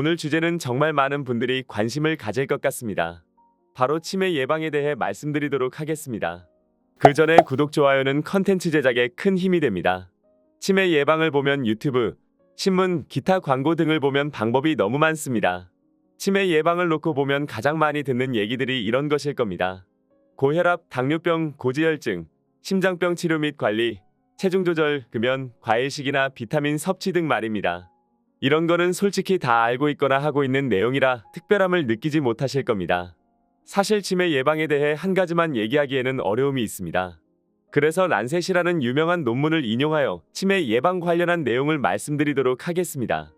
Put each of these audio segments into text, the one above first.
오늘 주제는 정말 많은 분들이 관심을 가질 것 같습니다. 바로 치매 예방에 대해 말씀드리도록 하겠습니다. 그 전에 구독, 좋아요는 컨텐츠 제작에 큰 힘이 됩니다. 치매 예방을 보면 유튜브, 신문, 기타 광고 등을 보면 방법이 너무 많습니다. 치매 예방을 놓고 보면 가장 많이 듣는 얘기들이 이런 것일 겁니다. 고혈압, 당뇨병, 고지혈증, 심장병 치료 및 관리, 체중 조절, 금연, 과일식이나 비타민 섭취 등 말입니다. 이런 거는 솔직히 다 알고 있거나 하고 있는 내용이라 특별함을 느끼지 못하실 겁니다. 사실 치매 예방에 대해 한 가지만 얘기하기에는 어려움이 있습니다. 그래서 란셋이라는 유명한 논문을 인용하여 치매 예방 관련한 내용을 말씀드리도록 하겠습니다.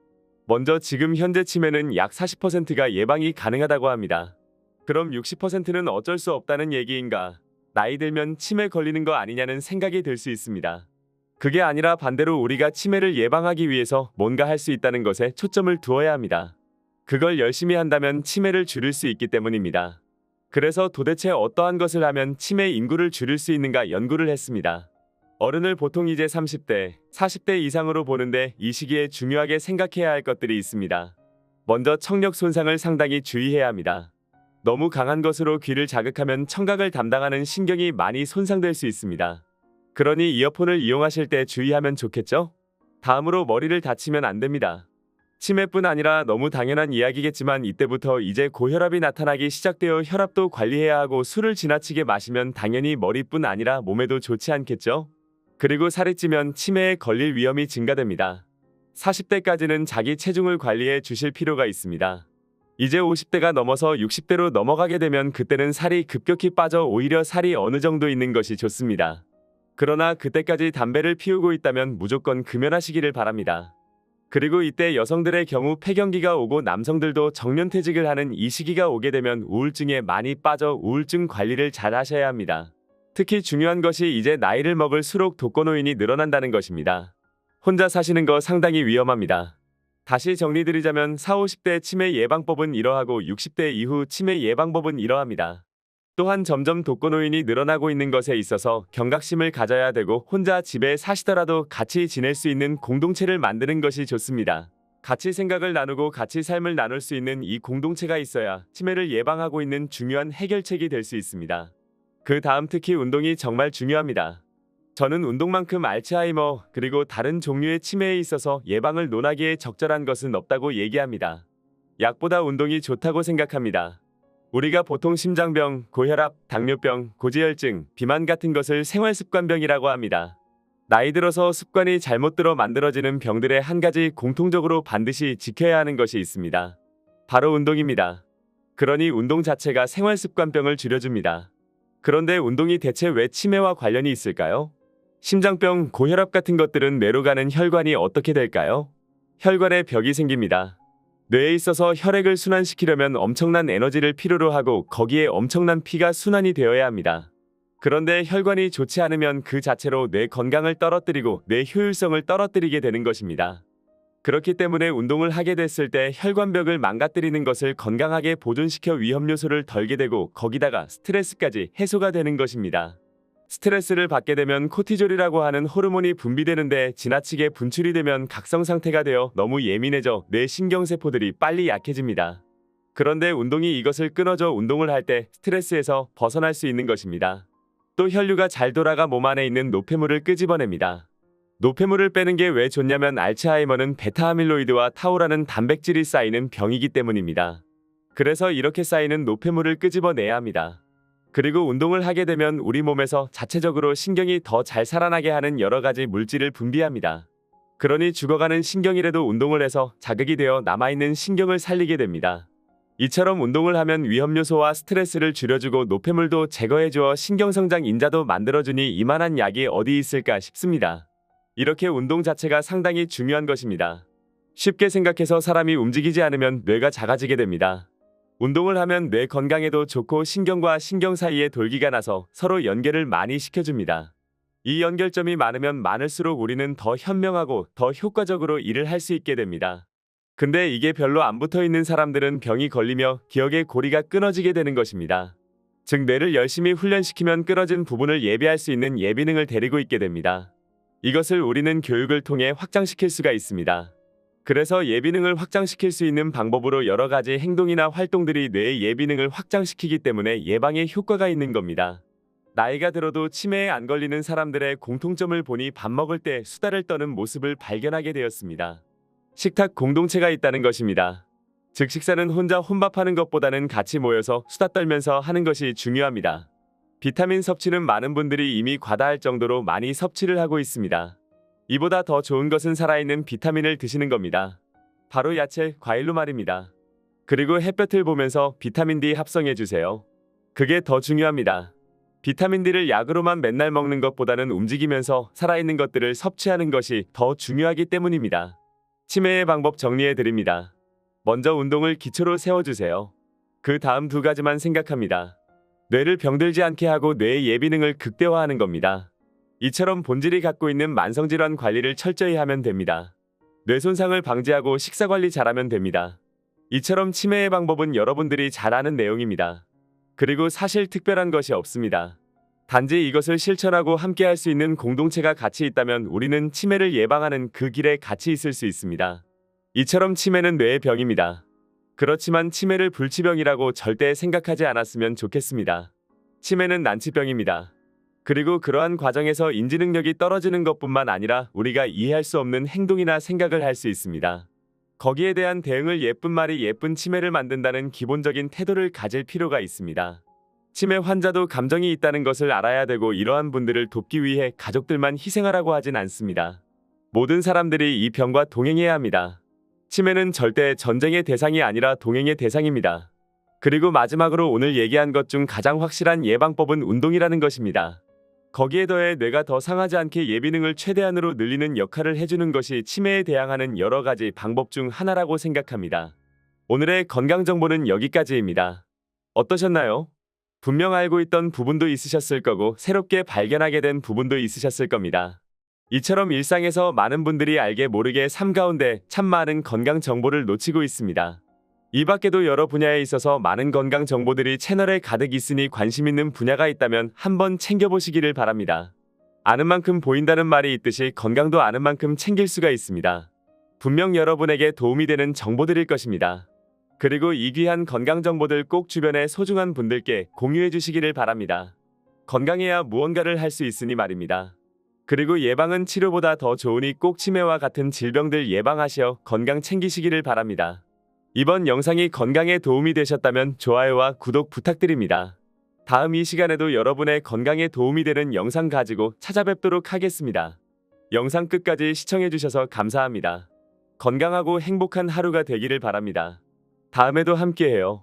먼저 지금 현재 치매는 약 40%가 예방이 가능하다고 합니다. 그럼 60%는 어쩔 수 없다는 얘기인가? 나이 들면 치매 걸리는 거 아니냐는 생각이 들 수 있습니다. 그게 아니라 반대로 우리가 치매를 예방하기 위해서 뭔가 할 수 있다는 것에 초점을 두어야 합니다. 그걸 열심히 한다면 치매를 줄일 수 있기 때문입니다. 그래서 도대체 어떠한 것을 하면 치매 인구를 줄일 수 있는가 연구를 했습니다. 어른을 보통 이제 30대, 40대 이상으로 보는데 이 시기에 중요하게 생각해야 할 것들이 있습니다. 먼저 청력 손상을 상당히 주의해야 합니다. 너무 강한 것으로 귀를 자극하면 청각을 담당하는 신경이 많이 손상될 수 있습니다. 그러니 이어폰을 이용하실 때 주의하면 좋겠죠? 다음으로 머리를 다치면 안 됩니다. 치매뿐 아니라 너무 당연한 이야기겠지만 이때부터 이제 고혈압이 나타나기 시작되어 혈압도 관리해야 하고 술을 지나치게 마시면 당연히 머리뿐 아니라 몸에도 좋지 않겠죠? 그리고 살이 찌면 치매에 걸릴 위험이 증가됩니다. 40대까지는 자기 체중을 관리해 주실 필요가 있습니다. 이제 50대가 넘어서 60대로 넘어가게 되면 그때는 살이 급격히 빠져 오히려 살이 어느 정도 있는 것이 좋습니다. 그러나 그때까지 담배를 피우고 있다면 무조건 금연하시기를 바랍니다. 그리고 이때 여성들의 경우 폐경기가 오고 남성들도 정년퇴직을 하는 이 시기가 오게 되면 우울증에 많이 빠져 우울증 관리를 잘 하셔야 합니다. 특히 중요한 것이 이제 나이를 먹을수록 독거노인이 늘어난다는 것입니다. 혼자 사시는 거 상당히 위험합니다. 다시 정리드리자면 4, 50대 치매 예방법은 이러하고 60대 이후 치매 예방법은 이러합니다. 또한 점점 독거노인이 늘어나고 있는 것에 있어서 경각심을 가져야 되고 혼자 집에 사시더라도 같이 지낼 수 있는 공동체를 만드는 것이 좋습니다. 같이 생각을 나누고 같이 삶을 나눌 수 있는 이 공동체가 있어야 치매를 예방하고 있는 중요한 해결책이 될 수 있습니다. 그 다음 특히 운동이 정말 중요합니다. 저는 운동만큼 알츠하이머 그리고 다른 종류의 치매에 있어서 예방을 논하기에 적절한 것은 없다고 얘기합니다. 약보다 운동이 좋다고 생각합니다. 우리가 보통 심장병, 고혈압, 당뇨병, 고지혈증, 비만 같은 것을 생활습관병이라고 합니다. 나이 들어서 습관이 잘못 들어 만들어지는 병들의 한 가지 공통적으로 반드시 지켜야 하는 것이 있습니다. 바로 운동입니다. 그러니 운동 자체가 생활습관병을 줄여줍니다. 그런데 운동이 대체 왜 치매와 관련이 있을까요? 심장병, 고혈압 같은 것들은 뇌로 가는 혈관이 어떻게 될까요? 혈관에 벽이 생깁니다. 뇌에 있어서 혈액을 순환시키려면 엄청난 에너지를 필요로 하고 거기에 엄청난 피가 순환이 되어야 합니다. 그런데 혈관이 좋지 않으면 그 자체로 뇌 건강을 떨어뜨리고 뇌 효율성을 떨어뜨리게 되는 것입니다. 그렇기 때문에 운동을 하게 됐을 때 혈관벽을 망가뜨리는 것을 건강하게 보존시켜 위험 요소를 덜게 되고 거기다가 스트레스까지 해소가 되는 것입니다. 스트레스를 받게 되면 코티졸이라고 하는 호르몬이 분비되는데 지나치게 분출이 되면 각성 상태가 되어 너무 예민해져 뇌 신경세포들이 빨리 약해집니다. 그런데 운동이 이것을 끊어줘 운동을 할 때 스트레스에서 벗어날 수 있는 것입니다. 또 혈류가 잘 돌아가 몸 안에 있는 노폐물을 끄집어냅니다. 노폐물을 빼는 게 왜 좋냐면 알츠하이머는 베타아밀로이드와 타우라는 단백질이 쌓이는 병이기 때문입니다. 그래서 이렇게 쌓이는 노폐물을 끄집어내야 합니다. 그리고 운동을 하게 되면 우리 몸에서 자체적으로 신경이 더 잘 살아나게 하는 여러 가지 물질을 분비합니다. 그러니 죽어가는 신경이라도 운동을 해서 자극이 되어 남아있는 신경을 살리게 됩니다. 이처럼 운동을 하면 위험 요소와 스트레스를 줄여주고 노폐물도 제거해주어 신경성장 인자도 만들어주니 이만한 약이 어디 있을까 싶습니다. 이렇게 운동 자체가 상당히 중요한 것입니다. 쉽게 생각해서 사람이 움직이지 않으면 뇌가 작아지게 됩니다. 운동을 하면 뇌 건강에도 좋고 신경과 신경 사이에 돌기가 나서 서로 연결을 많이 시켜줍니다. 이 연결점이 많으면 많을수록 우리는 더 현명하고 더 효과적으로 일을 할 수 있게 됩니다. 근데 이게 별로 안 붙어 있는 사람들은 병이 걸리며 기억의 고리가 끊어지게 되는 것입니다. 즉 뇌를 열심히 훈련시키면 끊어진 부분을 예비할 수 있는 예비능을 데리고 있게 됩니다. 이것을 우리는 교육을 통해 확장시킬 수가 있습니다. 그래서 예비능을 확장시킬 수 있는 방법으로 여러 가지 행동이나 활동들이 뇌의 예비능을 확장시키기 때문에 예방에 효과가 있는 겁니다. 나이가 들어도 치매에 안 걸리는 사람들의 공통점을 보니 밥 먹을 때 수다를 떠는 모습을 발견하게 되었습니다. 식탁 공동체가 있다는 것입니다. 즉 식사는 혼자 혼밥하는 것보다는 같이 모여서 수다 떨면서 하는 것이 중요합니다. 비타민 섭취는 많은 분들이 이미 과다할 정도로 많이 섭취를 하고 있습니다. 이보다 더 좋은 것은 살아있는 비타민을 드시는 겁니다. 바로 야채, 과일로 말입니다. 그리고 햇볕을 보면서 비타민 D 합성해 주세요. 그게 더 중요합니다. 비타민 D를 약으로만 맨날 먹는 것보다는 움직이면서 살아있는 것들을 섭취하는 것이 더 중요하기 때문입니다. 치매의 방법 정리해 드립니다. 먼저 운동을 기초로 세워주세요. 그 다음 두 가지만 생각합니다. 뇌를 병들지 않게 하고 뇌의 예비능을 극대화하는 겁니다. 이처럼 본질이 갖고 있는 만성질환 관리를 철저히 하면 됩니다. 뇌 손상을 방지하고 식사 관리 잘하면 됩니다. 이처럼 치매의 방법은 여러분들이 잘 아는 내용입니다. 그리고 사실 특별한 것이 없습니다. 단지 이것을 실천하고 함께 할 수 있는 공동체가 같이 있다면 우리는 치매를 예방하는 그 길에 같이 있을 수 있습니다. 이처럼 치매는 뇌의 병입니다. 그렇지만 치매를 불치병이라고 절대 생각하지 않았으면 좋겠습니다. 치매는 난치병입니다. 그리고 그러한 과정에서 인지 능력이 떨어지는 것뿐만 아니라 우리가 이해할 수 없는 행동이나 생각을 할 수 있습니다. 거기에 대한 대응을 예쁜 말이 예쁜 치매를 만든다는 기본적인 태도를 가질 필요가 있습니다. 치매 환자도 감정이 있다는 것을 알아야 되고 이러한 분들을 돕기 위해 가족들만 희생하라고 하진 않습니다. 모든 사람들이 이 병과 동행해야 합니다. 치매는 절대 전쟁의 대상이 아니라 동행의 대상입니다. 그리고 마지막으로 오늘 얘기한 것 중 가장 확실한 예방법은 운동이라는 것입니다. 거기에 더해 뇌가 더 상하지 않게 예비능을 최대한으로 늘리는 역할을 해주는 것이 치매에 대항하는 여러 가지 방법 중 하나라고 생각합니다. 오늘의 건강 정보는 여기까지입니다. 어떠셨나요? 분명 알고 있던 부분도 있으셨을 거고 새롭게 발견하게 된 부분도 있으셨을 겁니다. 이처럼 일상에서 많은 분들이 알게 모르게 삶 가운데 참 많은 건강 정보를 놓치고 있습니다. 이 밖에도 여러 분야에 있어서 많은 건강 정보들이 채널에 가득 있으니 관심 있는 분야가 있다면 한번 챙겨보시기를 바랍니다. 아는 만큼 보인다는 말이 있듯이 건강도 아는 만큼 챙길 수가 있습니다. 분명 여러분에게 도움이 되는 정보들일 것입니다. 그리고 이 귀한 건강 정보들 꼭 주변의 소중한 분들께 공유해 주시기를 바랍니다. 건강해야 무언가를 할 수 있으니 말입니다. 그리고 예방은 치료보다 더 좋으니 꼭 치매와 같은 질병들 예방하시어 건강 챙기시기를 바랍니다. 이번 영상이 건강에 도움이 되셨다면 좋아요와 구독 부탁드립니다. 다음 이 시간에도 여러분의 건강에 도움이 되는 영상 가지고 찾아뵙도록 하겠습니다. 영상 끝까지 시청해주셔서 감사합니다. 건강하고 행복한 하루가 되기를 바랍니다. 다음에도 함께해요.